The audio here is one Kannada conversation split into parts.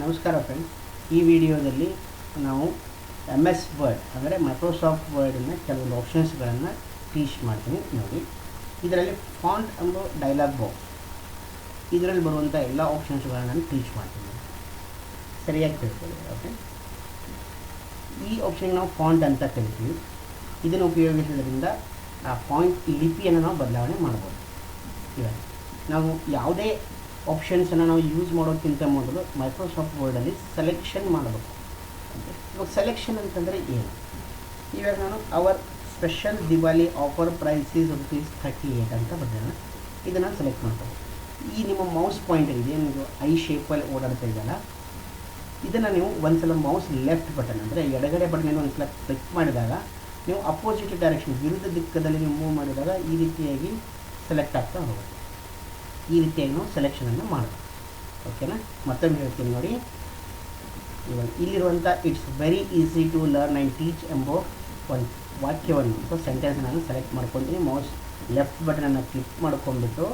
ನಮಸ್ಕಾರ ಫ್ರೆಂಡ್ಸ್ ಈ ವಿಡಿಯೋದಲ್ಲಿ ನಾವು ಎಂ ಎಸ್ ವರ್ಡ್ ಅಂದರೆ ಮೈಕ್ರೋಸಾಫ್ಟ್ ವರ್ಡಿನ ಕೆಲವೊಂದು ಆಪ್ಷನ್ಸ್ಗಳನ್ನು ಟೀಚ್ ಮಾಡ್ತೀನಿ ನೋಡಿ. ಇದರಲ್ಲಿ ಫಾಂಟ್ ಎಂಬ ಡೈಲಾಗ್ ಬಾಕ್ಸ್ ಇದರಲ್ಲಿ ಬರುವಂಥ ಎಲ್ಲ ಆಪ್ಷನ್ಸ್ಗಳನ್ನು ನಾನು ಟೀಚ್ ಮಾಡ್ತೀನಿ. ಸರಿಯಾಗಿ ತಿಳ್ಕೊಳ್ಳಿ ಓಕೆ ಈ ಆಪ್ಷನ್ಗೆ ನಾವು ಫಾಂಟ್ ಅಂತ ಕರಿತೀವಿ. ಇದನ್ನು ಉಪಯೋಗಿಸೋದ್ರಿಂದ ಆ ಫಾಂಟ್ ಲಿಪಿಯನ್ನು ನಾವು ಬದಲಾವಣೆ ಮಾಡ್ಬೋದು. ಇವಾಗ ನಾವು ಯಾವುದೇ ಆಪ್ಷನ್ಸನ್ನು ನಾವು ಯೂಸ್ ಮಾಡೋಕ್ಕಿಂತ ಮೊದಲು ಮೈಕ್ರೋಸಾಫ್ಟ್ ವರ್ಡಲ್ಲಿ ಸೆಲೆಕ್ಷನ್ ಮಾಡಬೇಕು. ಇವಾಗ ಸೆಲೆಕ್ಷನ್ ಅಂತಂದರೆ ಏನು? ಇವಾಗ ನಾನು our special Diwali offer prices rupees thirty eight ಅಂತ ಬರ್ದೇನೆ ಇದನ್ನು ಸೆಲೆಕ್ಟ್ ಮಾಡ್ತೇವೆ ಈ ನಿಮ್ಮ ಮೌಸ್ ಪಾಯಿಂಟ್ ಇದೆ ನೀವು ಐ ಶೇಪಲ್ಲಿ ಓಡಾಡ್ತಾ ಇದೆಯಲ್ಲ, ಇದನ್ನು ನೀವು ಒಂದ್ಸಲ ಮೌಸ್ ಲೆಫ್ಟ್ ಬಟನ್ ಅಂದರೆ ಎಡಗಡೆ ಬಟನ್ ಒಂದ್ಸಲ ಕ್ಲಿಕ್ ಮಾಡಿದಾಗ, ನೀವು ಅಪೋಸಿಟ್ ಡೈರೆಕ್ಷನ್ ವಿರುದ್ಧ ದಿಕ್ಕದಲ್ಲಿ ನೀವು ಮೂವ್ ಮಾಡಿದಾಗ ಈ ರೀತಿಯಾಗಿ ಸೆಲೆಕ್ಟ್ ಆಗ್ತಾ ಹೋಗುತ್ತೆ. ಈ ರೀತಿಯಾಗಿ ನಾವು ಸೆಲೆಕ್ಷನನ್ನು ಮಾಡಬೇಕು. ಓಕೆನಾ ಮತ್ತೊಮ್ಮೆ ಹೇಳ್ತೀನಿ ನೋಡಿ. ಇವಾಗ ಇಲ್ಲಿರುವಂಥ it's very easy to learn and teach ಎಂಬ ಒಂದು ವಾಕ್ಯವನ್ನು ಸೊ ಸೆಂಟೆನ್ಸ್ ನಾನು ಸೆಲೆಕ್ಟ್ ಮಾಡ್ಕೊತೀನಿ ಮೌಸ್ ಲೆಫ್ಟ್ ಬಟನನ್ನು ಕ್ಲಿಕ್ ಮಾಡ್ಕೊಂಡ್ಬಿಟ್ಟು,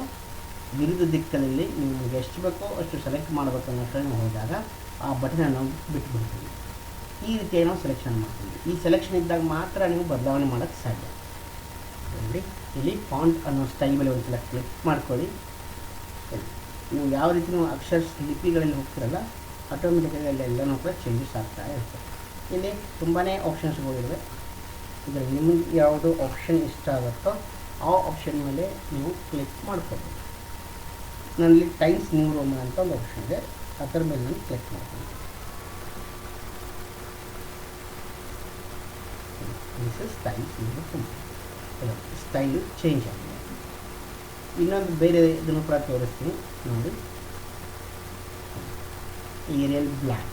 ವಿರುದ್ಧ ದಿಕ್ಕಲ್ಲಿ ನೀವು ನಿಮಗೆ ಎಷ್ಟು ಬೇಕೋ ಅಷ್ಟು ಸೆಲೆಕ್ಟ್ ಮಾಡಬೇಕು ಅನ್ನೋ ಹೋದಾಗ, ಆ ಬಟನನ್ನು ನಾವು ಬಿಟ್ಬಿಡ್ತೀವಿ. ಈ ರೀತಿಯಾಗಿ ನಾವು ಸೆಲೆಕ್ಷನ್ ಮಾಡ್ತೀವಿ. ಈ ಸೆಲೆಕ್ಷನ್ ಇದ್ದಾಗ ಮಾತ್ರ ನೀವು ಬದಲಾವಣೆ ಮಾಡೋಕ್ಕೆ ಸಾಧ್ಯ. ನೋಡಿ, ಇಲ್ಲಿ ಫಾಂಟ್ ಅನ್ನೋ ಸ್ಟೈಲ್ ಮೇಲೆ ಒಂದ್ಸಲ ಕ್ಲಿಕ್ ಮಾಡ್ಕೊಳ್ಳಿ. ನೀವು ಯಾವ ರೀತಿ ನೀವು ಅಕ್ಷರ ಲಿಪಿಗಳಲ್ಲಿ ಹೋಗ್ತಿರಲ್ಲ ಆಟೋಮೆಟಿಕಲಿ ಅಲ್ಲಿ ಎಲ್ಲನೂ ಕೂಡ ಚೇಂಜಸ್ ಆಗ್ತಾ ಇರುತ್ತೆ. ಇಲ್ಲಿ ತುಂಬಾ ಆಪ್ಷನ್ಸ್ಗಳಿವೆ ಇದರಲ್ಲಿ ನಿಮಗೆ ಯಾವುದು ಆಪ್ಷನ್ ಇಷ್ಟ ಆಗುತ್ತೋ ಆ ಆಪ್ಷನ್ ಮೇಲೆ ನೀವು ಕ್ಲಿಕ್ ಮಾಡ್ಕೋಬೋದು. ನನ್ನಲ್ಲಿ ಟೈಮ್ಸ್ ನ್ಯೂ ರೋಮನ್ ಅಂತ ಒಂದು ಆಪ್ಷನ್ ಇದೆ. ಅದರ ಮೇಲೆ ನಾನು ಕ್ಲಿಕ್ ಮಾಡ್ತೀನಿ. This is Times New Roman style change ಆಗಿದೆ. ಇನ್ನೊಂದು ಬೇರೆ ಇದನ್ನು ಕೂಡ ತೋರಿಸ್ತೀನಿ. ನೋಡಿ. ಏರಿಯಲ್ ಬ್ಲ್ಯಾಕ್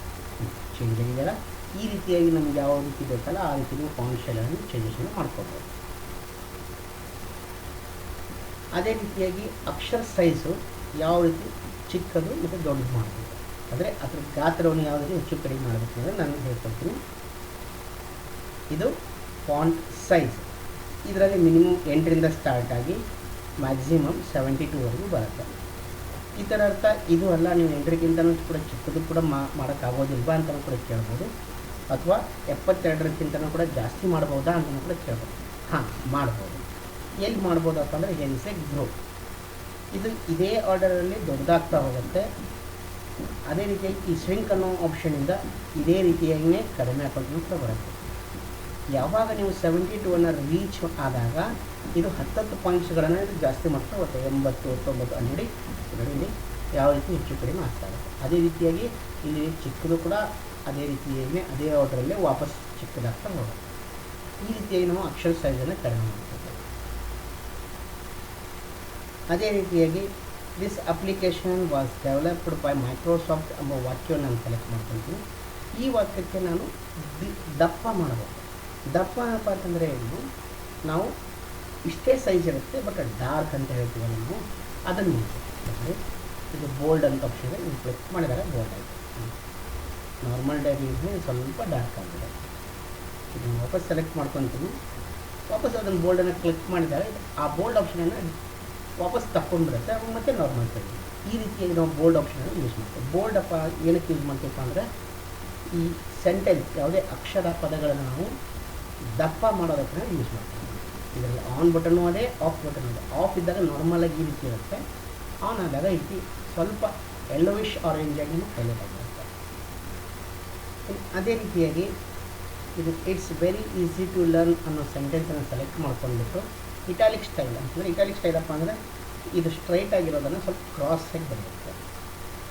ಚೇಂಜ್ ಆಗಿದೆಯಲ್ಲ? ಈ ರೀತಿಯಾಗಿ ನಮ್ಗೆ ಯಾವ ರೀತಿ ಬೇಕಲ್ಲ ಆ ರೀತಿ ನೀವು ಫಾಂಟ್ ಶೈಲನ್ನು ಚೇಂಜಸನ್ನು ಮಾಡ್ಕೋಬೋದು. ಅದೇ ರೀತಿಯಾಗಿ ಅಕ್ಷರ ಸೈಜು ಯಾವ ರೀತಿ ಚಿಕ್ಕದು ಮತ್ತು ದೊಡ್ಡದು ಮಾಡಬೇಕು ಅಂದರೆ ಅದರ ಗಾತ್ರವನ್ನು ಯಾವ ರೀತಿ ಹೆಚ್ಚು ಕಡಿಮೆ ಮಾಡಬೇಕು ಅಂದರೆ ನಾನು ಹೇಳ್ಕೊಡ್ತೀನಿ ಇದು ಫಾಂಟ್ ಸೈಜ್ ಇದರಲ್ಲಿ ಮಿನಿಮಮ್ ಎಂಟರಿಂದ ಸ್ಟಾರ್ಟ್ ಆಗಿ ಮ್ಯಾಕ್ಸಿಮಮ್ ಸೆವೆಂಟಿ ಟೂವರೆಗೂ ಬರುತ್ತೆ. ಈ ಥರ ಅರ್ಥ. ಇದು ಅಲ್ಲ, ನೀವು ಎಂಟರಿಗಿಂತನೂ ಕೂಡ ಚಿಕ್ಕದು ಕೂಡ ಮಾಡೋಕ್ಕಾಗೋದಿಲ್ವಾ ಅಂತಲೂ ಕೂಡ ಕೇಳ್ಬೋದು. ಅಥವಾ ಎಪ್ಪತ್ತೆರಡರಕ್ಕಿಂತನೂ ಕೂಡ ಜಾಸ್ತಿ ಮಾಡ್ಬೋದಾ ಅಂತಲೂ ಕೂಡ ಕೇಳ್ಬೋದು. ಹಾಂ, ಮಾಡ್ಬೋದು. ಎಲ್ಲಿ ಮಾಡ್ಬೋದಪ್ಪ ಅಂದರೆ ಹೆನ್ಸೆ ಗ್ರೋ ಇದು ಇದೇ ಆರ್ಡರಲ್ಲಿ ದೊಡ್ಡದಾಗ್ತಾ ಹೋಗುತ್ತೆ. ಅದೇ ರೀತಿಯಾಗಿ ಈ ಶ್ರಿಂಕ್ ಅನ್ನೋ ಆಪ್ಷನಿಂದ ಇದೇ ರೀತಿಯಾಗಿಯೇ ಕಡಿಮೆ ಹಾಕೋದು ಕೂಡ ಬರುತ್ತೆ. ಯಾವಾಗ ನೀವು ಸೆವೆಂಟಿ ಟು ಅನ್ನ ರೀಚ್ ಆದಾಗ ಇದು ಹತ್ತತ್ತು ಪಾಯಿಂಟ್ಸ್ಗಳನ್ನು ಇದು ಜಾಸ್ತಿ ಮಾಡ್ತಾ ಹೋಗುತ್ತೆ. ಎಂಬತ್ತು, ಹತ್ತೊಂಬತ್ತು ಇದರಲ್ಲಿ ಇಲ್ಲಿ ಯಾವ ರೀತಿ ಹೆಚ್ಚು ಕಡಿಮೆ ಆಗ್ತಾ ಇರುತ್ತೆ. ಅದೇ ರೀತಿಯಾಗಿ ಇಲ್ಲಿ ಚಿಕ್ಕದು ಕೂಡ ಅದೇ ರೀತಿಯಾಗಿ ಅದೇ ಆರ್ಡ್ರಲ್ಲೇ ವಾಪಸ್ ಚಿಕ್ಕದಾಗ್ತಾ ಹೋಗುತ್ತೆ. ಈ ರೀತಿಯಾಗಿ ನಾವು ಅಕ್ಷರ ಸೈಜನ್ನು ಕಡಿಮೆ ಮಾಡ್ತೀವಿ. ಅದೇ ರೀತಿಯಾಗಿ this application was developed by Microsoft ಎಂಬ ವಾಕ್ಯವನ್ನು ನಾನು ಸೆಲೆಕ್ಟ್ ಮಾಡ್ಕೊತೀನಿ ಈ ವಾಕ್ಯಕ್ಕೆ ನಾನು ದಪ್ಪ ಮಾಡಬೇಕು. ದಪ್ಪ ಏನಪ್ಪ ಅಂತಂದರೆ ಏನು? ನಾವು ಇಷ್ಟೇ ಸೈಜ್ ಇರುತ್ತೆ ಬಟ್ ಡಾರ್ಕ್ ಅಂತ ಹೇಳ್ತೀವಿ ನಾವು, ಅದನ್ನು ಅಂದರೆ ಇದು ಬೋಲ್ಡ್ ಅಂತ ಆಪ್ಷನ್ ನೀವು ಕ್ಲಿಕ್ ಮಾಡಿದಾಗ ಬೋಲ್ಡ್ ಆಯಿತು. ನಾರ್ಮಲ್ ಡೈರಿ ಸ್ವಲ್ಪ ಡಾರ್ಕ್ ಆಗಿದೆ. ಇದನ್ನು ವಾಪಸ್ ಸೆಲೆಕ್ಟ್ ಮಾಡ್ಕೊತೀನಿ. ವಾಪಸ್ ಅದನ್ನು ಬೋಲ್ಡನ್ನು ಕ್ಲಿಕ್ ಮಾಡಿದಾಗ ಆ ಬೋಲ್ಡ್ ಆಪ್ಷನನ್ನು ವಾಪಸ್ ತಗೊಂಡ್ಬಿಡುತ್ತೆ ಅವಾಗ ಮತ್ತೆ ನಾರ್ಮಲ್ ಟೈಮ್ ಈ ರೀತಿಯಾಗಿ ನಾವು ಬೋಲ್ಡ್ ಆಪ್ಷನನ್ನು ಯೂಸ್ ಮಾಡ್ತೀವಿ. ಬೋಲ್ಡ್ ಅಪ್ಪ ಏನಕ್ಕೆ ಯೂಸ್ ಮಾಡ್ತೀವಪ್ಪ ಅಂದರೆ ಈ ಸೆಂಟೆನ್ಸ್ ಯಾವುದೇ ಅಕ್ಷರ ಪದಗಳನ್ನು ನಾವು ದಪ್ಪ ಮಾಡೋದಕ್ಕೆ ಯೂಸ್ ಮಾಡ್ತೀವಿ. ಇದರಲ್ಲಿ ಆನ್ ಬಟನ್ನು ಅದೇ ಆಫ್ ಬಟನ್ ಅದೇ. ಆಫ್ ಇದ್ದಾಗ ನಾರ್ಮಲಾಗಿ ಈ ರೀತಿ ಇರುತ್ತೆ. ಆನ್ ಆದಾಗ ಈ ಸ್ವಲ್ಪ ಎಲ್ಲೋವಿಶ್ ಆರೆಂಜ್ ಆಗಿ ಹೈಲೈಟ್ ಆಗಿರುತ್ತೆ ಅದೇ ರೀತಿಯಾಗಿ ಇದು it's very easy to learn ಅನ್ನೋ ಸೆಂಟೆನ್ಸನ್ನು ಸೆಲೆಕ್ಟ್ ಮಾಡ್ಕೊಂಡ್ಬಿಟ್ಟು ಇಟಾಲಿಕ್ ಸ್ಟೈಲ್ ಅಂತಂದರೆ ಇಟಾಲಿಕ್ ಸ್ಟೈಲ್ ಅಪ್ಪ ಅಂದರೆ ಇದು ಸ್ಟ್ರೈಟ್ ಆಗಿರೋದನ್ನು ಸ್ವಲ್ಪ ಕ್ರಾಸ್ ಆಗಿ ಬರುತ್ತೆ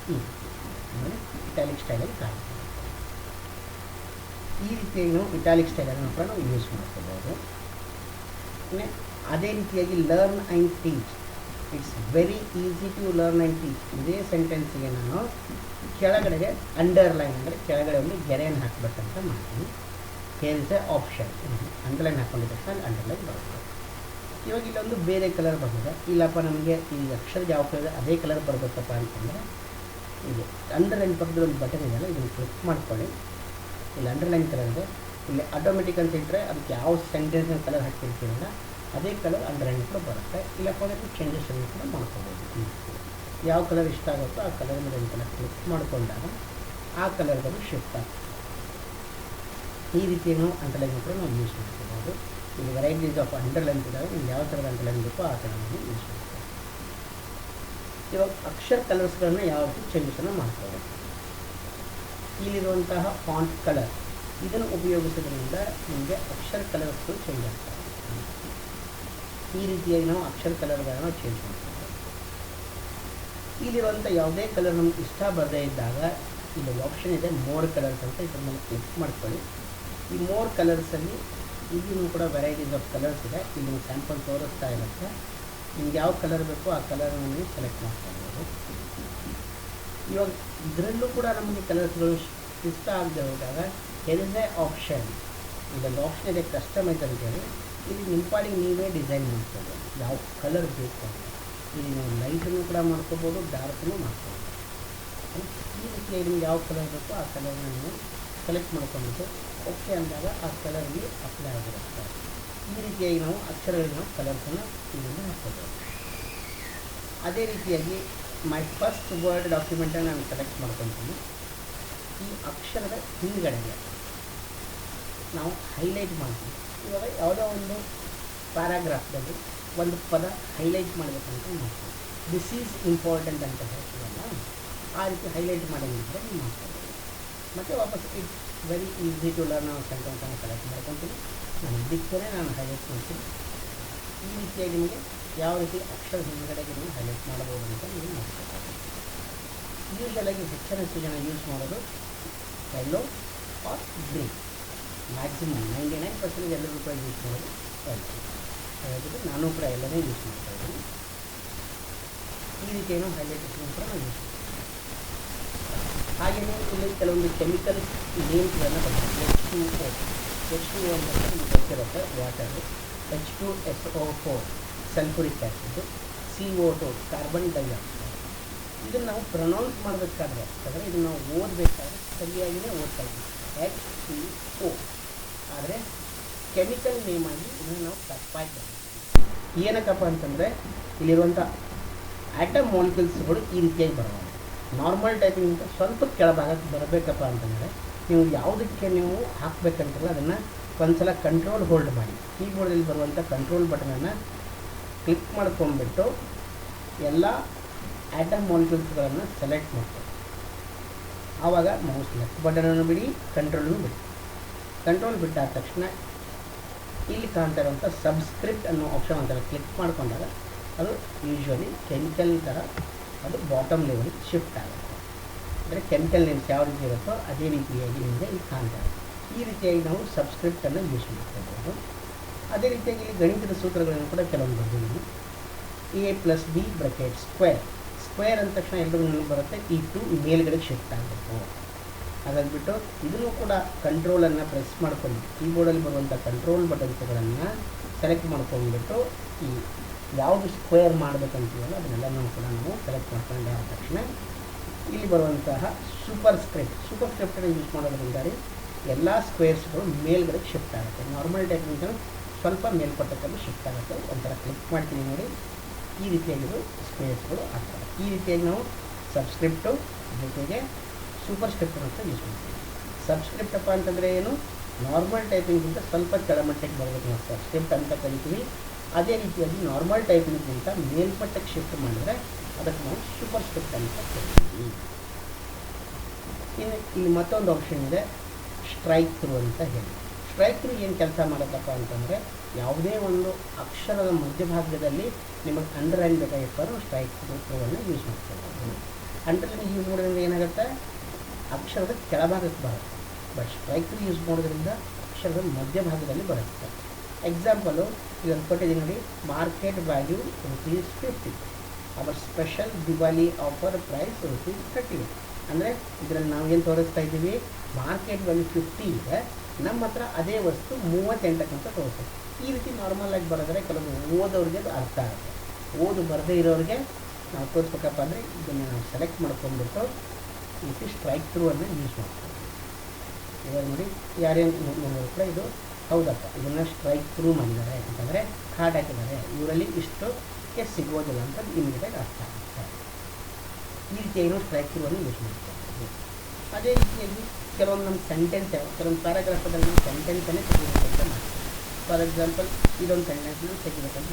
ಹ್ಞೂ ಅಂದರೆ ಇಟಾಲಿಕ್ ಸ್ಟೈಲಲ್ಲಿ ಕಾಣುತ್ತೆ ಈ ರೀತಿಯ ನಾವು ಇಟಾಲಿಕ್ ಸ್ಟೈಲನ್ನು ಕೂಡ ನಾವು ಯೂಸ್ ಮಾಡ್ಕೋಬೋದು. ಅದೇ ರೀತಿಯಾಗಿ learn and teach it's very easy to learn and teach ಇದೇ ಸೆಂಟೆನ್ಸಿಗೆ ನಾನು ಕೆಳಗಡೆಗೆ ಅಂಡರ್ಲೈನ್ ಅಂದರೆ ಕೆಳಗಡೆ ಒಂದು ಗೆರೆಯನ್ನು ಹಾಕ್ಬೇಕಂತ ಮಾಡ್ತೀನಿ. Here is a option underline ಹಾಕ್ಕೊಂಡಿದ್ದ underline ಬರುತ್ತೆ. ಇವಾಗ ಇಲ್ಲೊಂದು ಬೇರೆ ಕಲರ್ ಬಂದಿದೆ. ಇಲ್ಲಪ್ಪ, ನಮಗೆ ಈ ಅಕ್ಷರ ಯಾವ ಕಲರ್ ಅದೇ ಕಲರ್ ಬರಬೇಕಪ್ಪ ಅಂತಂದರೆ, ಇದು ಅಂಡರ್ಲೈನ್ ಪಕ್ಕದಲ್ಲಿ ಒಂದು ಬಟನ್ ಇದೆಯಲ್ಲ, ಇದನ್ನು ಕ್ಲಿಕ್ ಮಾಡ್ಕೊಳ್ಳಿ. ಇಲ್ಲಿ ಅಂಡರ್ಲೈನ್ ಕಲರ್ ಇದೆ. ಇಲ್ಲಿ ಆಟೋಮೆಟಿಕ್ ಅಂತ ಇಟ್ಟರೆ ಅದಕ್ಕೆ ಯಾವ ಸೆಂಟೆನ್ಸ್ನ ಕಲರ್ ಹಾಕಿರ್ತೀರಲ್ಲ ಅದೇ ಕಲರ್ ಅಂಡರ್ಲೈನ್ ಕೂಡ ಬರುತ್ತೆ. ಇಲ್ಲ ಕೊನೆಗೆ ಚೇಂಜಸ್ ಅನ್ನು ಕೂಡ ಮಾಡ್ಕೋಬೋದು. ಯಾವ ಕಲರ್ ಇಷ್ಟ ಆಗುತ್ತೋ ಆ ಕಲರ್ ಮೇಲೆ ಒಂದು ಕ್ಲಿಕ್ ಮಾಡಿಕೊಂಡಾಗ ಆ ಕಲರ್ಗಳು ಶಿಫ್ಟ್ ಆಗ್ತದೆ ಈ ರೀತಿ ನಾವು ಅಂಡರ್ಲೈನ್ ಕೂಡ ನಾವು ಯೂಸ್ ಮಾಡ್ಕೋಬೋದು. ಇಲ್ಲಿ ವೆರೈಟೀಸ್ ಆಫ್ ಅಂಡರ್ಲೈನ್ ಇದ್ದಾವೆ ನಿಮ್ಗೆ ಯಾವ ಥರದ ಅಂಡರ್ಲೈನ್ ಬೇಕೋ ಆ ಥರ ನಾವು ಯೂಸ್ ಮಾಡ್ತೀವಿ ಇವಾಗ ಅಕ್ಷರ ಕಲರ್ಸ್ಗಳನ್ನ ಯಾವ ರೀತಿ ಚೇಂಜಸನ್ನು ಮಾಡ್ಕೋಬೇಕು ಇಲ್ಲಿರುವಂತಹ ಫಾಂಟ್ ಕಲರ್ ಇದನ್ನು ಉಪಯೋಗಿಸೋದ್ರಿಂದ ನಿಮಗೆ ಅಕ್ಷರ ಕಲರ್ಸ್ಗಳು ಚೇಂಜ್ ಆಗ್ತವೆ. ಈ ರೀತಿಯಾಗಿ ನಾವು ಅಕ್ಷರ ಕಲರ್ಗಳನ್ನು ಚೇಂಜ್ ಮಾಡ್ತೀವಿ. ಇಲ್ಲಿರುವಂಥ ಯಾವುದೇ ಕಲರ್ ನಮ್ಗೆ ಇಷ್ಟ ಬರದೇ ಇದ್ದಾಗ ಇಲ್ಲಿ ಆಪ್ಷನ್ ಇದೆ ಮೋರ್ ಕಲರ್ಸ್ ಅಂತ ಇದ್ರ ಮೇಲೆ ಕ್ಲಿಕ್ ಮಾಡ್ಕೊಳ್ಳಿ. ಈ ಮೋರ್ ಕಲರ್ಸಲ್ಲಿ ಇಲ್ಲಿನೂ ಕೂಡ ವೆರೈಟೀಸ್ ಆಫ್ ಕಲರ್ಸ್ ಇದೆ. ಇಲ್ಲಿ ಸ್ಯಾಂಪಲ್ ತೋರಿಸ್ತಾ ಇರುತ್ತೆ. ನಿಮ್ಗೆ ಯಾವ ಕಲರ್ ಬೇಕೋ ಆ ಕಲರ್ನ ನೀವು ಸೆಲೆಕ್ಟ್ ಮಾಡ್ಕೊಳ್ಬೋದು ಇವಾಗ ಇದರಲ್ಲೂ ಕೂಡ ನಮಗೆ ಕಲರ್ಸ್ಗಳು ಇಷ್ಟ ಆಗದೆ ಹೋದಾಗ ಎದೆ ಆಪ್ಷನ್ ಇದೊಂದು ಆಪ್ಷನ್ ಇದೆ ಕಸ್ಟಮೈಸ್ ಅಂತೇಳಿ ಇಲ್ಲಿ ನಿಮ್ಮ ಪಾಡಿಗೆ ನೀವೇ ಡಿಸೈನ್ ಮಾಡ್ಕೋಬೋದು. ಯಾವ ಕಲರ್ ಬೇಕು ಅಂತ. ಇಲ್ಲಿ ನೀವು ಲೈಟನ್ನು ಕೂಡ ಮಾಡ್ಕೋಬೋದು ಡಾರ್ಕ್ನು ಮಾಡ್ಕೋಬೋದು. ಈ ರೀತಿಯಾಗಿ ನಿಮ್ಗೆ ಯಾವ ಕಲರ್ ಬೇಕೋ ಆ ಕಲರ್ನ ನೀವು ಸೆಲೆಕ್ಟ್ ಮಾಡ್ಕೊಂಡ್ಬಿಟ್ಟು ಓಕೆ ಅಂದಾಗ ಆ ಕಲರ್ಗೆ ಅಪ್ಲೈ ಆಗಿರುತ್ತೆ. ಈ ರೀತಿಯಾಗಿ ನಾವು ಅಕ್ಷರಗಳಿಗೆ ನಾವು ಕಲರ್ಸನ್ನು ಇದನ್ನು ಅದೇ ರೀತಿಯಾಗಿ ಮೈ ಫಸ್ಟ್ ವರ್ಡ್ ಡಾಕ್ಯುಮೆಂಟನ್ನು ನಾನು ಸೆಲೆಕ್ಟ್ ಮಾಡ್ಕೊತೀನಿ. ಈ ಅಕ್ಷರದ ಹಿಂದ್ಗಡೆಗೆ ನಾವು ಹೈಲೈಟ್ ಮಾಡ್ತೀವಿ. ಇವಾಗ ಯಾವುದೋ ಒಂದು ಪ್ಯಾರಾಗ್ರಾಫ್ದಲ್ಲಿ ಒಂದು ಪದ ಹೈಲೈಟ್ ಮಾಡಬೇಕಂತ ಮಾಡ್ತೀವಿ. ದಿಸ್ ಈಸ್ ಇಂಪಾರ್ಟೆಂಟ್ ಅಂತ ಹೇಳ್ತೀವಲ್ಲ, ಆ ರೀತಿ ಹೈಲೈಟ್ ಮಾಡೋಂಗಿದ್ರೆ ನೀವು ಮಾಡ್ಕೊಬೋದು ಮತ್ತು ವಾಪಸ್ it very easy to learn ನಾವು ಸೆಂಟೆನ್ಸನ್ನು ಸೆಲೆಕ್ಟ್ ಮಾಡ್ಕೊತೀನಿ. ನಾನು ಬಿಟ್ಟರೆ ನಾನು ಹೈಲೈಟ್ ಮಾಡ್ತೀನಿ. ಈ ರೀತಿಯಾಗಿ ನಿಮಗೆ ಯಾವ ರೀತಿ ಅಕ್ಷರ ಹಿಂದ್ಗಡೆಗೆ ನೀವು ಹೈಲೈಟ್ ಮಾಡಬಹುದು ಅಂತ ನೀವು ಯೂಶಲಾಗಿ ಹೆಚ್ಚಿನ ಹೆಚ್ಚು ಜನ ಯೂಸ್ ಮಾಡೋದು yellow or green maximum ninety nine percent ಎಲ್ಲರೂ ಕೂಡ ಯೂಸ್ ಮಾಡೋದು ಎಲ್ಲೋ ಹಾಗಾಗಿ ನಾನು ಕೂಡ ಎಲ್ಲನೇ ಯೂಸ್ ಮಾಡ್ತಾ ಇದ್ದೀನಿ. ಈ ರೀತಿಯನ್ನು ಹೈಲೈಟೇಷನ್ ಕೂಡ ನಾನು ಯೂಸ್ ಮಾಡ್ತೀನಿ ಹಾಗೆಯೇ ಇಲ್ಲಿ ಕೆಲವೊಂದು ಕೆಮಿಕಲ್ ನೇಮ್ಸ್ಗಳನ್ನು ಬರ್ತಾರೆ. H two O H two O ಅಂತ ನಿಮ್ಗೆ ಗೊತ್ತಿರುತ್ತೆ water H two S O four sulphuric acid C O two carbon dioxide ಇದನ್ನು ನಾವು ಪ್ರೊನೌನ್ಸ್ ಮಾಡಬೇಕಾದ್ರೆ, ಯಾಕಂದರೆ ಇದನ್ನು ನಾವು ಓದಬೇಕಾದ್ರೆ ಸರಿಯಾಗಿಯೇ ಓದ್ತಾ ಇದ್ದೀವಿ. ಎಚ್ ಸಿ ಓ ಆದರೆ ಕೆಮಿಕಲ್ ನೇಮ್ ಆಗಿ ಇದನ್ನು ನಾವು ತಪ್ಪಾಗಿ ಏನಕ್ಕಪ್ಪ ಅಂತಂದರೆ ಇಲ್ಲಿರುವಂಥ ಆಟಮ್ ಮಾಲಿಕ್ಯೂಲ್ಸ್ಗಳು ಈ ರೀತಿಯಾಗಿ ಬರೋದು ನಾರ್ಮಲ್ ಟೈಪಿಂಗಿಂತ ಸ್ವಲ್ಪ ಕೆಳಭಾಗಕ್ಕೆ ಬರಬೇಕಪ್ಪ ಅಂತಂದರೆ, ನೀವು ಯಾವುದಕ್ಕೆ ನೀವು ಹಾಕಬೇಕಂತಲ್ಲ ಅದನ್ನು ಒಂದು ಸಲ ಕಂಟ್ರೋಲ್ ಹೋಲ್ಡ್ ಮಾಡಿ ಕೀಬೋರ್ಡಲ್ಲಿ ಬರುವಂಥ ಕಂಟ್ರೋಲ್ ಬಟನನ್ನು ಕ್ಲಿಕ್ ಮಾಡ್ಕೊಂಡ್ಬಿಟ್ಟು, ಎಲ್ಲ ಆಟಮ್ ಮಾಲಿಕ್ಯೂಲ್ಸ್ಗಳನ್ನು ಸೆಲೆಕ್ಟ್ ಮಾಡ್ಕೊಳ್ಳಿ ಆವಾಗ ಮೌಸ್ ಲೆಫ್ಟ್ ಬಟನನ್ನು ಬಿಡಿ ಕಂಟ್ರೋಲನ್ನು ಬಿಡಿ. ಕಂಟ್ರೋಲ್ ಬಿಟ್ಟಾದ ತಕ್ಷಣ ಇಲ್ಲಿ ಕಾಣ್ತಾ ಇರುವಂಥ ಸಬ್ಸ್ಕ್ರಿಪ್ಟ್ ಅನ್ನೋ ಆಪ್ಷನ್ ಅಂತಾರೆ ಕ್ಲಿಕ್ ಮಾಡ್ಕೊಂಡಾಗ ಅದು ಯೂಶ್ವಲಿ ಕೆಮಿಕಲ್ ಥರ ಅದು ಬಾಟಮ್ ಲೆವೆಲ್ಗೆ ಶಿಫ್ಟ್ ಆಗುತ್ತೆ. ಅಂದರೆ ಕೆಮಿಕಲ್ ನೇಮ್ಸ್ ಯಾವ ರೀತಿ ಇರುತ್ತೋ ಅದೇ ರೀತಿಯಾಗಿ ನಿಮಗೆ ಇಲ್ಲಿ ಕಾಣ್ತಾ ಇದೆ ಈ ರೀತಿಯಾಗಿ ನಾವು ಸಬ್ಸ್ಕ್ರಿಪ್ಟನ್ನು ಯೂಸ್ ಮಾಡ್ಕೋಬೋದು ಅದೇ ರೀತಿಯಾಗಿ ಇಲ್ಲಿ ಗಣಿತದ ಸೂತ್ರಗಳನ್ನು ಕೂಡ ಕೆಲವೊಂದು ಬರ್ತೀವಿ A plus B bracket square square ಅಂದ ತಕ್ಷಣ ಎಲ್ಲರೂ ನೆನಪು ಬರುತ್ತೆ. ಈ ಟು ಮೇಲ್ಗಡೆಗೆ ಶಿಫ್ಟ್ ಆಗಬೇಕು. ಹಾಗಾಗ್ಬಿಟ್ಟು ಇದನ್ನು ಕೂಡ ಕಂಟ್ರೋಲನ್ನು ಪ್ರೆಸ್ ಮಾಡ್ಕೊಂಡು ಕೀಬೋರ್ಡಲ್ಲಿ ಬರುವಂಥ ಕಂಟ್ರೋಲ್ ಬಟನ್ಸ್ಗಳನ್ನು ಸೆಲೆಕ್ಟ್ ಮಾಡ್ಕೊಂಡ್ಬಿಟ್ಟು ಈ ಯಾವುದು ಸ್ಕ್ವೇರ್ ಮಾಡಬೇಕಂತೀವಲ್ಲ ಅದನ್ನೆಲ್ಲನೂ ಕೂಡ ನಾವು ಸೆಲೆಕ್ಟ್ ಮಾಡ್ಕೊಂಡೆ ಆದ ತಕ್ಷಣ ಇಲ್ಲಿ ಬರುವಂತಹ ಸೂಪರ್ ಸ್ಕ್ರಿಪ್ಟ್ ಸೂಪರ್ ಸ್ಕ್ರಿಪ್ಟನ್ನು ಯೂಸ್ ಮಾಡೋದ್ರಿಂದ ಎಲ್ಲ ಸ್ಕ್ವೇರ್ಸ್ಗಳು ಮೇಲ್ಗಡೆ ಶಿಫ್ಟ್ ಆಗುತ್ತೆ. ನಾರ್ಮಲ್ ಟೈಪ್ನಿಂದ ಸ್ವಲ್ಪ ಮೇಲ್ಪಟ್ಟದಲ್ಲಿ ಶಿಫ್ಟ್ ಆಗುತ್ತೆ. ಒಂಥರ ಕ್ಲಿಕ್ ಮಾಡ್ತೀನಿ ನೋಡಿ. ಈ ರೀತಿಯಾಗಿರೋ ಸ್ಕ್ವೇರ್ಸ್ಗಳು ಆಗ್ತವೆ. ಈ ರೀತಿಯಾಗಿ ನಾವು ಸಬ್ಸ್ಕ್ರಿಪ್ಟು ಜೊತೆಗೆ ಸೂಪರ್ ಸ್ಕ್ರಿಪ್ಟ್ ಅಂತ ಯೂಸ್ ಮಾಡ್ತೀವಿ. ಸಬ್ಸ್ಕ್ರಿಪ್ಟ್ ಅಪ್ಪ ಅಂತಂದರೆ ಏನು? ನಾರ್ಮಲ್ ಟೈಪಿಂಗ್ಗಿಂತ ಸ್ವಲ್ಪ ಕೆಳಮಟ್ಟಕ್ಕೆ ಬರಬೇಕು ನಾವು ಸಬ್ಸ್ಕ್ರಿಪ್ಟ್ ಅಂತ ಕರಿತೀವಿ. ಅದೇ ರೀತಿಯಾಗಿ ನಾರ್ಮಲ್ ಟೈಪಿಂಗ್ಗಿಂತ ಮೇಲ್ಪಟ್ಟಕ್ಕೆ ಶಿಫ್ಟ್ ಮಾಡಿದ್ರೆ ಅದಕ್ಕೆ ನಾವು ಸೂಪರ್ ಸ್ಕ್ರಿಪ್ಟ್ ಅಂತ ಕರಿತೀವಿ. ಇನ್ನು ಇಲ್ಲಿ ಮತ್ತೊಂದು ಆಪ್ಷನ್ ಇದೆ ಸ್ಟ್ರೈಕ್ ಥ್ರೂ ಅಂತ ಹೇಳಿ. ಸ್ಟ್ರೈಕ್ ಥ್ರೂ ಏನು ಕೆಲಸ ಮಾಡುತ್ತಪ್ಪ ಅಂತಂದರೆ ಯಾವುದೇ ಒಂದು ಅಕ್ಷರದ ಮಧ್ಯಭಾಗದಲ್ಲಿ ನಿಮಗೆ ಅಂಡರ್ಲೈನ್ ಬೇಕಾಗಿತ್ತು ಸ್ಟ್ರೈಕ್ ರೂಪವನ್ನು ಯೂಸ್ ಮಾಡ್ತಾರೆ ಅಂಡರ್ಲೈನ್ ಯೂಸ್ ಮಾಡೋದ್ರಿಂದ ಏನಾಗುತ್ತೆ? ಅಕ್ಷರದ ಕೆಳಭಾಗಕ್ಕೆ ಬರುತ್ತೆ. ಬಟ್ ಸ್ಟ್ರೈಕ್ ಯೂಸ್ ಮಾಡೋದ್ರಿಂದ ಅಕ್ಷರದ ಮಧ್ಯಭಾಗದಲ್ಲಿ ಬರುತ್ತೆ. ಎಕ್ಸಾಂಪಲು ಇದನ್ನು ಕೊಟ್ಟಿದ್ದೀನಿ ನೋಡಿ market value rupees fifty our special Diwali offer price rupees thirty ಅಂದರೆ ಇದರಲ್ಲಿ ನಾವೇನು ತೋರಿಸ್ತಾ ಇದ್ದೀವಿ? ಮಾರ್ಕೆಟ್ ವ್ಯಾಲ್ಯೂ ಫಿಫ್ಟಿ ಇದೆ. ನಮ್ಮ ಹತ್ರ ಅದೇ ವಸ್ತು ಮೂವತ್ತೆಂಟಕ್ಕಂತ ತೋರಿಸ್ತದೆ ಈ ರೀತಿ ನಾರ್ಮಲ್ ಆಗಿ ಬರೋದ್ರೆ ಕೆಲವು ಓದೋರಿಗೆ ಅದು ಅರ್ಥ ಆಗುತ್ತೆ. ಓದು ಬರದೇ ಇರೋರಿಗೆ ನಾವು ತೋರಿಸ್ಬೇಕಪ್ಪ ಅಂದರೆ ಇದನ್ನು ನಾವು ಸೆಲೆಕ್ಟ್ ಮಾಡ್ಕೊಂಡ್ಬಿಟ್ಟು ರೀತಿ ಸ್ಟ್ರೈಕ್ ಥ್ರೂ ಅನ್ನು ಯೂಸ್ ಮಾಡ್ತೀವಿ. ಇವಾಗ ನೋಡಿ ಯಾರೇನು ನೋಡಿದ್ರು ಕೂಡ ಇದು ಹೌದಪ್ಪ, ಇದನ್ನು ಸ್ಟ್ರೈಕ್ ಥ್ರೂ ಮಾಡಿದ್ದಾರೆ ಅಂತಂದರೆ ಕಾರ್ಡ್ ಹಾಕಿದ್ದಾರೆ. ಇವರಲ್ಲಿ ಇಷ್ಟು ಕೇಸ್ ಸಿಗೋದಿಲ್ಲ ಅಂತ ಇಮಿಡಿಯೇಟಾಗಿ ಅರ್ಥ ಆಗುತ್ತೆ. ಈ ರೀತಿ ನಾವು ಸ್ಟ್ರೈಕ್ ಥ್ರೂ ಅನ್ನು ಯೂಸ್ ಮಾಡ್ತೀವಿ ಅದೇ ರೀತಿಯಲ್ಲಿ ಕೆಲವೊಂದು ನಮ್ಮ ಸೆಂಟೆನ್ಸ್ ಕೆಲವೊಂದು ಪ್ಯಾರಾಗ್ರಾಫದಲ್ಲಿ ನಮ್ಮ ಸೆಂಟೆನ್ಸನ್ನೇ ತೆಗೆದುಕೊಂಡು ಮಾಡ್ತೀವಿ. ಫಾರ್ ಎಕ್ಸಾಂಪಲ್ ಇದೊಂದು ಸೆಂಟೆನ್ಸ್ನ ತೆಗಿಬೇಕಂತ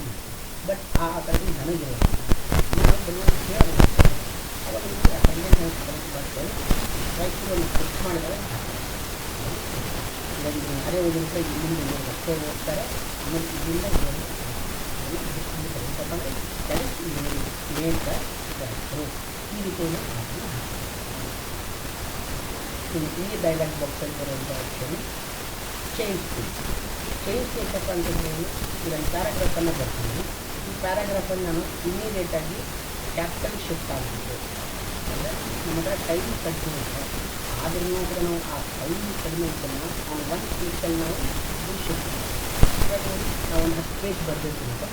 ಬಟ್ ಆ ಕಡೆ ನನಗಿಲ್ಲ ನಾನು ಕೇಳಿ ಅವಾಗ ನಿಮಗೆ ಆ ಸೆಂಟೆನ್ಸ್ ಬರ್ತೇವೆ ಒಂದು ಮಾಡಿದರೆ ಇಲ್ಲಿಂದ ಅಷ್ಟೇ ಓದ್ತಾರೆ ಆಮೇಲೆ ಇದರಿಂದ ಯಾಕಂದರೆ ದಟ್ ಈ ರೀತಿಯಲ್ಲಿ ಈ ಡೈಲಾಗ್ ಬಾಕ್ಸಲ್ಲಿ ಬರುವಂಥ ಆಪ್ಷನ್ ಚೇಂಜ್ ಸ್ಪೀಚಪ್ಪ ಅಂತಂದ್ರೆ ಏನು ಇದೊಂದು ಪ್ಯಾರಾಗ್ರಾಫನ್ನು ಬರ್ತೀನಿ. ಈ ಪ್ಯಾರಾಗ್ರಾಫನ್ನು ನಾನು ಇಮ್ಮಿಡಿಯೇಟಾಗಿ ಕ್ಯಾಪಿಟಲ್ ಶಿಫ್ಟ್ ಆಗಬೇಕು ಅಂದರೆ ನಮ್ಮ ಹತ್ರ ಟೈಮ್ ಕಡಿಮೆ ಇದೆ ಆದ್ರೂ ಕೂಡ ನಾವು ಆ ಟೈಮ್ ಕಡಿಮೆ ಇದ್ದನ್ನು ಆ ಒನ್ ಕ್ಲಿಕ್ಕಲ್ಲಿ ನಾವು ಇದು ಶಿಫ್ಟ್ ಇವಾಗ ನಾವು ಒಂದು ಹತ್ತು ಪೇಜ್ ಬರಬೇಕು ಅಂತ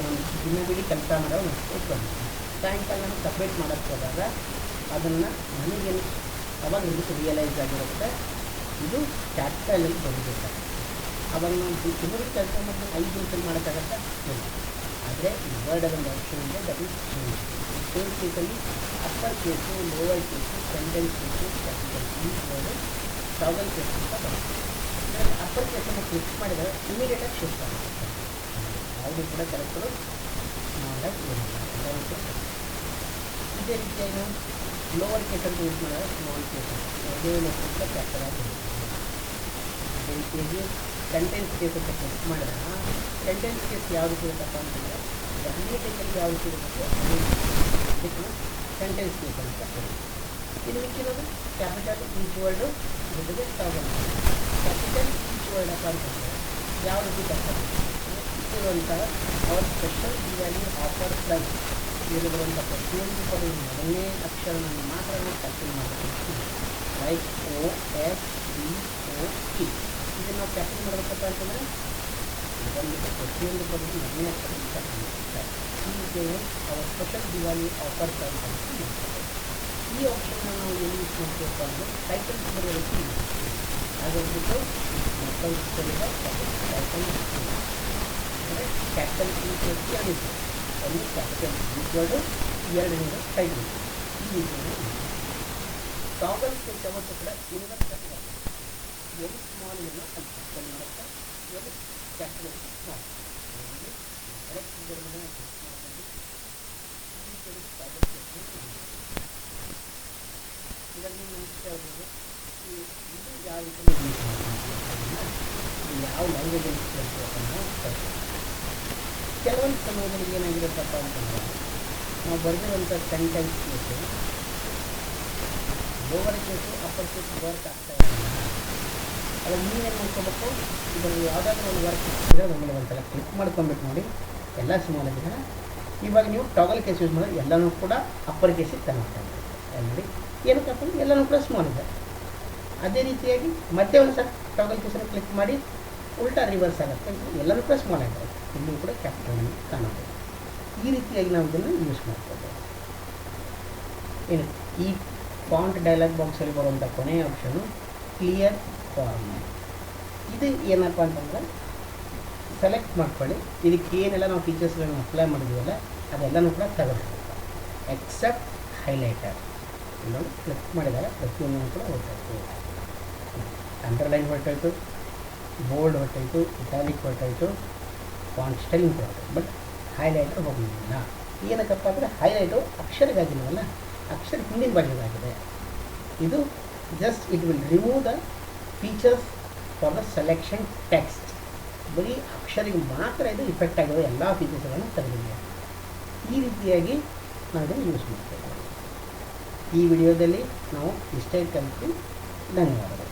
ಒಂದು ದಿನವಿಡೀ ಕೆಲಸ ಮಾಡೋ ಒಂದು ಪೇಜ್ ಬರಬೇಕು ಸಾಯಂಕಾಲ ನಾನು ಸಪ್ರೇಟ್ ಮಾಡೋಕ್ಕೆ ಹೋದಾಗ ಅದನ್ನು ನನಗೇನು ಅವಾಗ ಇದಕ್ಕೆ ರಿಯಲೈಸ್ ಆಗಿರುತ್ತೆ, ಇದು ಕ್ಯಾಪಿಟಲಲ್ಲಿ ಬರಬೇಕಾಗುತ್ತೆ ಅವಾಗ ನಾವು ಇನ್ನೂರು ಕೆಲಸ ಮಾಡಿ ಐದು ನಿಮಿಷದಲ್ಲಿ ಮಾಡೋಕ್ಕಾಗತ್ತಾ? ಇಲ್ಲ. ಆದರೆ ವರ್ಡ್ ಅದೊಂದು ಆಪ್ಷನ್ ದಟ್ ಈಸ್ ಚೇಂಜ್ ಕೇಸಲ್ಲಿ upper case lower case sentence case capital ಈ ವರ್ಡು ಟಾಗಲ್ ಕೇಸ್ ಅಂತ ಬರುತ್ತೆ. ಇದರಲ್ಲಿ ಅಪ್ಪರ್ ಕೇಸನ್ನು ಕ್ಲಿಕ್ ಮಾಡಿದರೆ ಇಮಿಡಿಯೇಟಾಗಿ ಶಿಫ್ಟ್ ಆಗುತ್ತೆ. ಯಾವುದೂ ಕೂಡ ಕೆಲಸಗಳು ಮಾಡೋಕ್ಕೆ ಇರೋಲ್ಲ ಎಲ್ಲವೂ ಕೂಡ ಇದೇ ರೀತಿಯಾಗಿ ಲೋವರ್ ಅಂತ ಯೂಸ್ ಮಾಡಿದ್ರೆ ಸ್ಮಾಲ್ ಕೇಸ್ ಯಾವುದೇ ಕ್ಯಾಪಿಟಲ್ ಆಗಿರುತ್ತೆ ಅದೇ ರೀತಿಯಾಗಿ ಸೆಂಟೆನ್ಸ್ ಕೇಸ್ ಅಂತ ಕ್ಲಿಕ್ ಮಾಡಿದ್ರೆ ಸೆಂಟೆನ್ಸ್ ಕೇಸ್ ಯಾವುದು ಸಿಗುತ್ತಪ್ಪ ಅಂತಂದರೆ ಇಮಿಡಿಯೇಟಲ್ಲಿ ಯಾವುದು ಸಿಗುತ್ತೆ ಅದೇ ಇದಕ್ಕೆ ಸೆಂಟೆನ್ಸ್ ಕೇಸ್ ಅಂತ ಇದು ಮಿಕ್ಕಿರೋದು ಕ್ಯಾಪಿಟಲ್ ಈಚ್ ವರ್ಡು ಜೊತೆಗೆ ಟಾಗಲ್ ಕ್ಯಾಪಿಟಲ್ ಈಚ್ ವರ್ಡ್ ಅಪ್ಪ ಅಂತಂದರೆ ಯಾವ ರೀತಿ ಬರ್ತಾರೆ ಇರುವಂಥ our special value offer price ಇರುವಂಥ ಪ್ರತಿಯೊಂದು ಪದದ ಮೊದಲನೇ ಅಕ್ಷರವನ್ನು ಮಾತ್ರ ನಾವು ಕ್ಯಾಪ್ಟಲ್ ಮಾಡಬೇಕು like O S B O T ನಾವು ಕ್ಯಾಪ್ಟಲ್ ಮಾಡಬೇಕಪ್ಪ ಅಂತಂದರೆ ಒಂದು ಪ್ರತಿಯೊಂದು ಪದದ ಮನೆಯ ಹೀಗೆ ಅವರ ಸ್ಪೆಷಲ್ ದಿವಾಲಿ ಆಫರ್ ಅಂತ ಮಾಡ್ತಾರೆ. ಈ ಆಪ್ಷನ್ನ ನಾವು ಏನು ಯೂಸ್ ಮಾಡ್ತೀವಪ್ಪ ಅಂದರೆ ಟೈಟಲ್ ಯೂಸ್ ಮಾಡ್ತೀವಿ. ಹಾಗಾಗ್ಬಿಟ್ಟು ಮಕ್ಕಳು ಟೈಟಲ್ ಅಂದರೆ ಕ್ಯಾಪಿಟಲ್ ಎರಡಿದೆ ಒಂದು ಕ್ಯಾಪಿಟಲ್ ಈಕ್ವಲ್ಡು ಎರಡರಿಂದ ಟೈಟಲ್ ಈ ರೀತಿಯಲ್ಲಿ ಟಾಗಲ್ ಸ್ಕೆಚ್ ಯಾವತ್ತೂ ಕೂಡ ಕ್ಯಾಪಿಟಲ್ ಅಲ್ಲಿ ಕ್ಯಾಪಿಟಲ್ ಮಾಡುತ್ತೆ ಸ್ಮಾಲ್ ಕರೆಕ್ಟ್ ಯಾವ ಕೇಳ್ತೀವಪ್ಪ ನಾವು ಕೆಲವೊಂದು ಸಮಯದಲ್ಲಿ ಏನಾಗಿರುತ್ತಪ್ಪ ಅಂತಂದರೆ ನಾವು ಬರೆದಿರುವಂಥ sentence lower case upper case work ಆಗ್ತಾ ಇರಲಿಲ್ಲ ಅವಾಗ ನೀವೇನು ಮಾಡ್ಕೋಬೇಕು? ಇದರಲ್ಲಿ ಯಾವುದಾದ್ರೂ ಒಂದು ವರ್ಕ್ ಇದ್ರೆ ಒಂದು ಸಲ ಕ್ಲಿಕ್ ಮಾಡ್ಕೊಬೇಕು ನೋಡಿ. ಎಲ್ಲ ಸ್ಮಾಲ್ ಆಗಿದೆ ಇವಾಗ ನೀವು ಟಾಗಲ್ ಕೇಸ್ ಯೂಸ್ ಮಾಡಿದ್ರೆ ಎಲ್ಲನೂ ಕೂಡ ಅಪ್ಪರ್ ಕೇಸಿಗೆ ಕನ್ವರ್ಟ್ ಆಗುತ್ತೆ ನೋಡಿ? ಏನಕ್ಕೆ ಹಾಕೊಂಡು ಎಲ್ಲನೂ ಕೂಡ ಸ್ಮಾಲ್ ಇದೆ. ಅದೇ ರೀತಿಯಾಗಿ ಮತ್ತೆ ಒಂದು ಸಲ ಟಾಗಲ್ ಕೇಸನ್ನು ಕ್ಲಿಕ್ ಮಾಡಿ, ಉಲ್ಟಾ ರಿವರ್ಸ್ ಆಗುತ್ತೆ. ಎಲ್ಲನೂ ಕೂಡ ಸ್ಮಾಲ್ ಆಗಿದೆ ಇಲ್ಲೂ ಕೂಡ ಕ್ಯಾಪಿಟಲ್ ಕಾಣುತ್ತೆ. ಈ ರೀತಿಯಾಗಿ ನಾವು ಇದನ್ನು ಯೂಸ್ ಮಾಡ್ಕೋಬೋದು. ಏನು? ಈ ಫಾಂಟ್ ಡೈಲಾಗ್ ಬಾಕ್ಸಲ್ಲಿ ಬರುವಂಥ ಕೊನೆಯ ಆಪ್ಷನು ಕ್ಲಿಯರ್ ಫಾರ್ಮ್ ಇದು ಏನಪ್ಪ ಅಂತಂದರೆ ಸೆಲೆಕ್ಟ್ ಮಾಡ್ಕೊಳ್ಳಿ. ಇದಕ್ಕೆ ಏನೆಲ್ಲ ನಾವು ಫೀಚರ್ಸ್ಗಳನ್ನ ಅಪ್ಲೈ ಮಾಡಿದ್ದೀವಲ್ಲ ಅದೆಲ್ಲನೂ ಕೂಡ ತೆಗೆದುಬೇಕು ಎಕ್ಸೆಪ್ಟ್ ಹೈಲೈಟರ್ ನೋಡಿ ಕ್ಲಿಕ್ ಮಾಡಿದಾಗ ಪ್ರತಿಯೊಂದನ್ನು ಕೂಡ ಹೊರಟಾಯ್ತು ಅಂಡರ್ಲೈನ್ ಹೊರಟಾಯ್ತು ಬೋಲ್ಡ್ ಹೊರಟಾಯ್ತು ಇಟಾಲಿಕ್ ಹೊರಟಾಯ್ತು ಫಾಂಟ್ ಸ್ಟೈಲಿಂಗ್ ಹೊರಟಾಯ್ತು ಬಟ್ ಹೈಲೈಟರ್ ಹೋಗಲಿಲ್ಲ ಏನಕ್ಕಪ್ಪ ಅಂದರೆ ಹೈಲೈಟು ಅಕ್ಷರಗಾಗಿಲ್ವಲ್ಲ ಅಕ್ಷರ ಹಿಂದಿನ ಭಾಷೆಗಾಗಿದೆ ಇದು just it will remove the features for the selection text ಬರೀ ಅಕ್ಷರಿಗೆ ಮಾತ್ರ ಇದು ಇಫೆಕ್ಟ್ ಆಗಿರೋ ಎಲ್ಲ ಫೀಚರ್ಸ್ಗಳನ್ನು ತೆಗೆದಿದೆ. ಈ ರೀತಿಯಾಗಿ ನಾವು ಯೂಸ್ ಮಾಡ್ತೇವೆ. ಈ ವಿಡಿಯೋದಲ್ಲಿ ನಾವು ಇಷ್ಟೇ ಕಲಿತು ಧನ್ಯವಾದಗಳು.